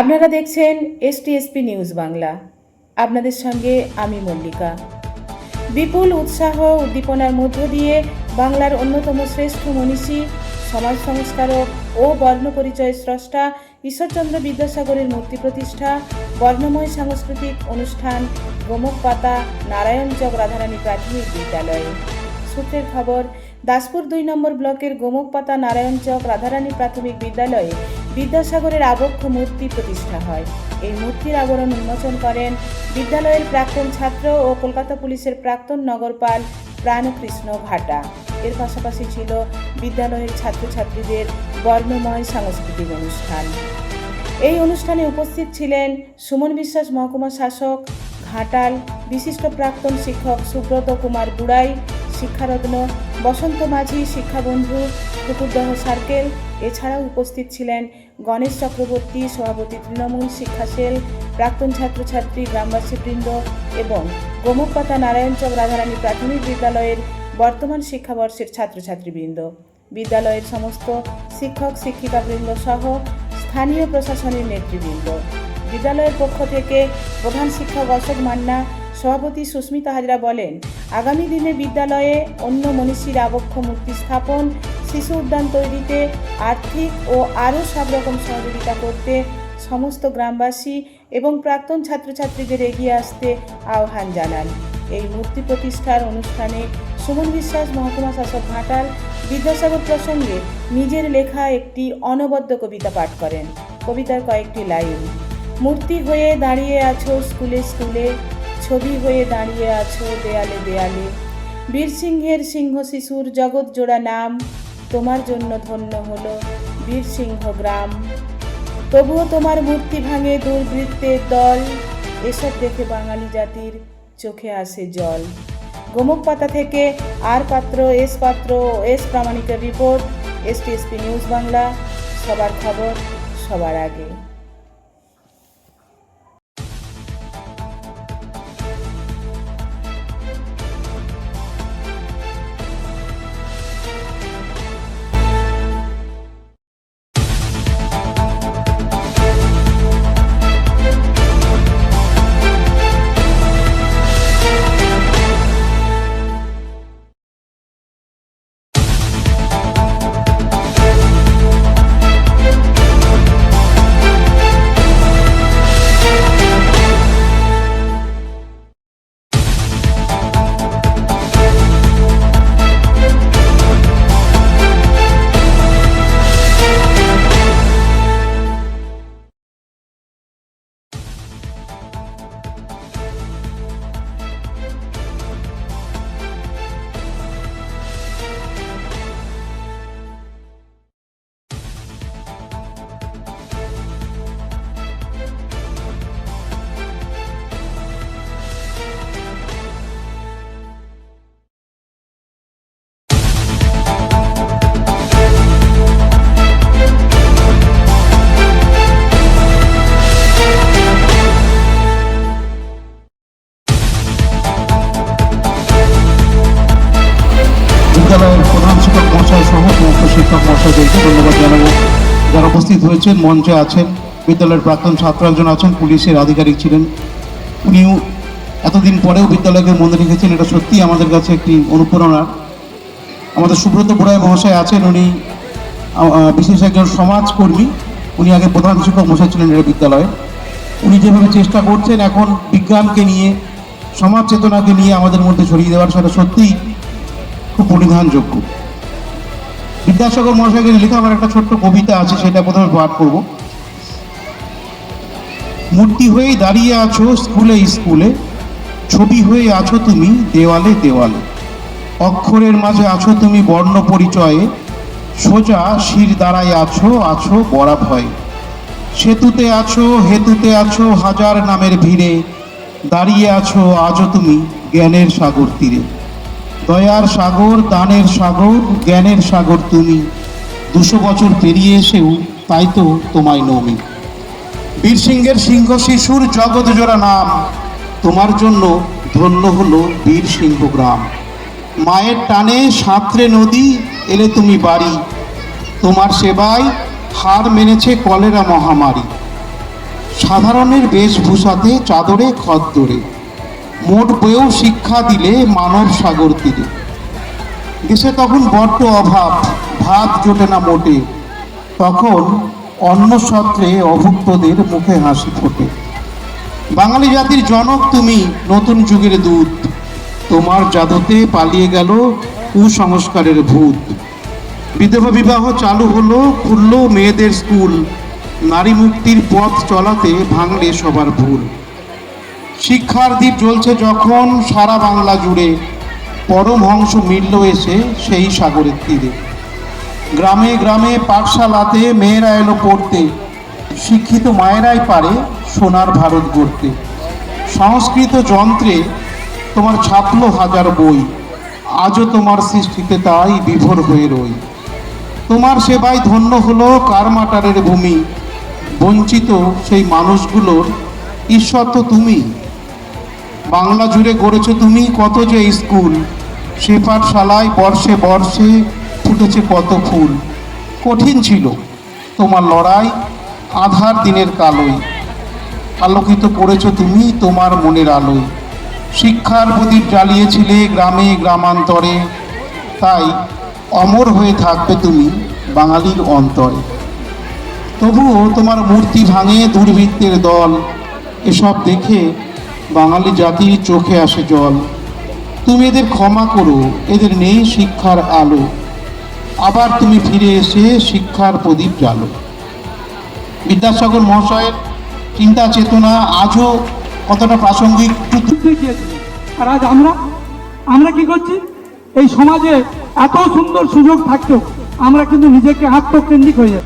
আপনারা দেখছেন STSP news Bangla. আপনাদের সঙ্গে আমি মল্লিকা। বিপুল উৎসাহ উদ্দীপনার মধ্য দিয়ে বাংলার অন্যতম শ্রেষ্ঠ মনীষী, সমাজ সংস্কারক ও বর্ণ পরিচয় স্রষ্টা ঈশ্বরচন্দ্র বিদ্যাসাগরের মূর্তি প্রতিষ্ঠা, বর্ণময় সাংস্কৃতিক অনুষ্ঠান, গোমক পাতা নারায়ণচক রাধারানী প্রাথমিক বিদ্যালয়ে। সূত্রের খবর, দাসপুর দুই নম্বর ব্লকের গোমকপাতা নারায়ণচক রাধারানী প্রাথমিক বিদ্যালয়ে বিদ্যাসাগরের আবক্ষ মূর্তি প্রতিষ্ঠা হয়। এই মূর্তির আবরণ উন্মোচন করেন বিদ্যালয়ের প্রাক্তন ছাত্র ও কলকাতা পুলিশের প্রাক্তন নগরপাল প্রাণকৃষ্ণ ঘাটা এর পাশাপাশি ছিল বিদ্যালয়ের ছাত্রছাত্রীদের বর্ণময় সাংস্কৃতিক অনুষ্ঠান। এই অনুষ্ঠানে উপস্থিত ছিলেন সুমন বিশ্বাস মহকুমা শাসক, ঘাটাল বিশিষ্ট প্রাক্তন শিক্ষক সুব্রত কুমার বুড়াই, শিক্ষারত্ন বসন্ত মাঝি, শিক্ষাবন্ধু, কুকুরদহ সার্কেল। এছাড়াও উপস্থিত ছিলেন গণেশ চক্রবর্তী, সভাপতি তৃণমূল শিক্ষা সেল, প্রাক্তন ছাত্রছাত্রী, গ্রামবাসীবৃন্দ এবং গোমকপাতা নারায়ণচক রাধারানী প্রাথমিক বিদ্যালয়ের বর্তমান শিক্ষাবর্ষের ছাত্রছাত্রীবৃন্দ। বিদ্যালয়ের সমস্ত শিক্ষক, শিক্ষিকাবৃন্দ সহ স্থানীয় প্রশাসনের নেতৃবৃন্দ। বিদ্যালয়ের পক্ষ থেকে প্রধান শিক্ষক অশোক মান্না, সভাপতি সুস্মিতা হাজরা বলেন, আগামী দিনে বিদ্যালয়ে অন্য মনীষীর আবক্ষ মূর্তি স্থাপন শিশু উদ্যান তৈরিতে আর্থিক ও আরও সব রকম সহযোগিতা করতে সমস্ত গ্রামবাসী এবং প্রাক্তন ছাত্রছাত্রীদের এগিয়ে আসতে আহ্বান জানান। এই মূর্তি প্রতিষ্ঠার অনুষ্ঠানে সুমন বিশ্বাস, মহকুমা শাসক ঘাটাল, বিদ্যাসাগর প্রসঙ্গে নিজের লেখা একটি অনবদ্য কবিতা পাঠ করেন। কবিতার কয়েকটি লাইন, মূর্তি হয়ে দাঁড়িয়ে আছো স্কুলে স্কুলে, ছবি হয়ে দাঁড়িয়ে আছো দেয়ালে দেয়ালে, বীরসিংহের সিংহ শিশুর জগৎ জোড়া নাম তোমার জন্য ধন্য হল বীরসিংহ গ্রাম। তবুও তোমার মূর্তি ভাঙে দুর্বৃত্তের দল। এসব দেখে বাঙালি জাতির চোখে আসে জল। গোমক পাতা থেকে আর পাত্র, এস পাত্র, এস প্রামাণিকের রিপোর্ট এসটিএসপি নিউজ বাংলা, সবার খবর সবার আগে। মহাশয়দেরকে ধন্যবাদ জানাব। যারা উপস্থিত হয়েছেন, মঞ্চে আছেন, বিদ্যালয়ের প্রাক্তন ছাত্র একজন আছেন, পুলিশের আধিকারিক ছিলেন। উনিও এতদিন পরেও বিদ্যালয়কে মনে রেখেছেন, এটা সত্যিই আমাদের কাছে একটি অনুপ্রেরণার আমাদের সুব্রত বুড়াই মহাশয় আছেন, উনি বিশেষ একজন সমাজকর্মী। উনি আগে প্রধান শিক্ষক মশাই ছিলেন এটা বিদ্যালয়ে। উনি যেভাবে চেষ্টা করছেন, এখন বিজ্ঞানকে নিয়ে, সমাজ চেতনাকে নিয়ে আমাদের মধ্যে ছড়িয়ে দেওয়ার, সেটা সত্যিই খুব পরিধানযোগ্য বিদ্যাসাগর মহাশয়কে লেখা আমার একটা ছোট্ট কবিতা আছে, সেটা প্রথমে পাঠ করব। মূর্তি হয়েই দাঁড়িয়ে আছো স্কুলে স্কুলে। ছবি হয়ে আছো তুমি দেওয়ালে দেওয়ালে। অক্ষরের মাঝে আছো তুমি বর্ণ পরিচয়ে। সোজা শির দাঁড়ায় আছো আছো বরা ভয় সেতুতে আছো, হেতুতে আছো হাজার নামের ভিড়ে। দাঁড়িয়ে আছো আজও তুমি জ্ঞানের সাগর তীরে। দয়ার সাগর, দানের সাগর, জ্ঞানের সাগর তুমি। দুশো বছর পেরিয়ে এসেও তাই তো তোমায় নমি। বীর সিংহের সিংহ শিশুর জগৎ জোড়া নাম, তোমার জন্য ধন্য হলো বীর সিংহ গ্রাম। মায়ের টানে সাঁতরে নদী, এলে তুমি বাড়ি। তোমার সেবায় হার মেনেছে কলেরা মহামারী। সাধারণের বেশভূষাতে চাদরে খদ্দরে। মোট বয়েও শিক্ষা দিলে মানব সাগর তীরে। দেশে তখন বড্ড অভাব ভাত জোটে না মোটে। তখন অন্য সত্রে অভুক্তদের মুখে হাসি ফোটে। বাঙালি জাতির জনক তুমি, নতুন যুগের দূত। তোমার জাদুতে পালিয়ে গেল কুসংস্কারের ভূত। বিধবা বিবাহ চালু হলো, খুললো মেয়েদের স্কুল। নারী মুক্তির পথ চলাতে ভাঙলে সবার ভুল। শিক্ষার দ্বীপ জ্বলছে যখন সারা বাংলা জুড়ে পরমহংস মিলল এসে সেই সাগরের তীরে। গ্রামে গ্রামে পাঠশালাতে মেয়েরা এলো পড়তে, শিক্ষিত মায়েরাই পারে সোনার ভারত গড়তে। সংস্কৃত যন্ত্রে তোমার ছাপলো হাজার বই, আজও তোমার সৃষ্টিতে তাই বিভোর হয়ে রই। তোমার সেবায় ধন্য হলো কারমাটারের ভূমি, বঞ্চিত সেই মানুষগুলোর ঈশ্বর তো তুমি। বাংলা জুড়ে গড়েছ তুমি, কত যে স্কুল। সে পাঠশালায় বর্ষে বর্ষে ফুটেছে কত ফুল। কঠিন ছিল তোমার লড়াই, আধার দিনের কালোই। আলোকিত করেছ তুমি তোমার মনের আলোয়। শিক্ষার প্রদীপ জ্বালিয়েছিলে গ্রামে গ্রামান্তরে। তাই অমর হয়ে থাকবে তুমি বাঙালির অন্তরে। তবুও তোমার মূর্তি ভাঙে দুর্বৃত্তের দল। এসব দেখে বাঙালি জাতির চোখে আসে জল। তুমি এদের ক্ষমা করো, এদের নেই শিক্ষার আলো। আবার তুমি ফিরে এসে শিক্ষার প্রদীপ জ্বালো। বিদ্যাসাগর মহাশয়ের চিন্তা চেতনা আজও কতটা প্রাসঙ্গিক? আর আজ আমরা আমরা কি করছি? এই সমাজে এত সুন্দর সুযোগ থাকতেও আমরা কিন্তু নিজেকে আত্মকেন্দ্রিক হয়ে যাচ্ছি।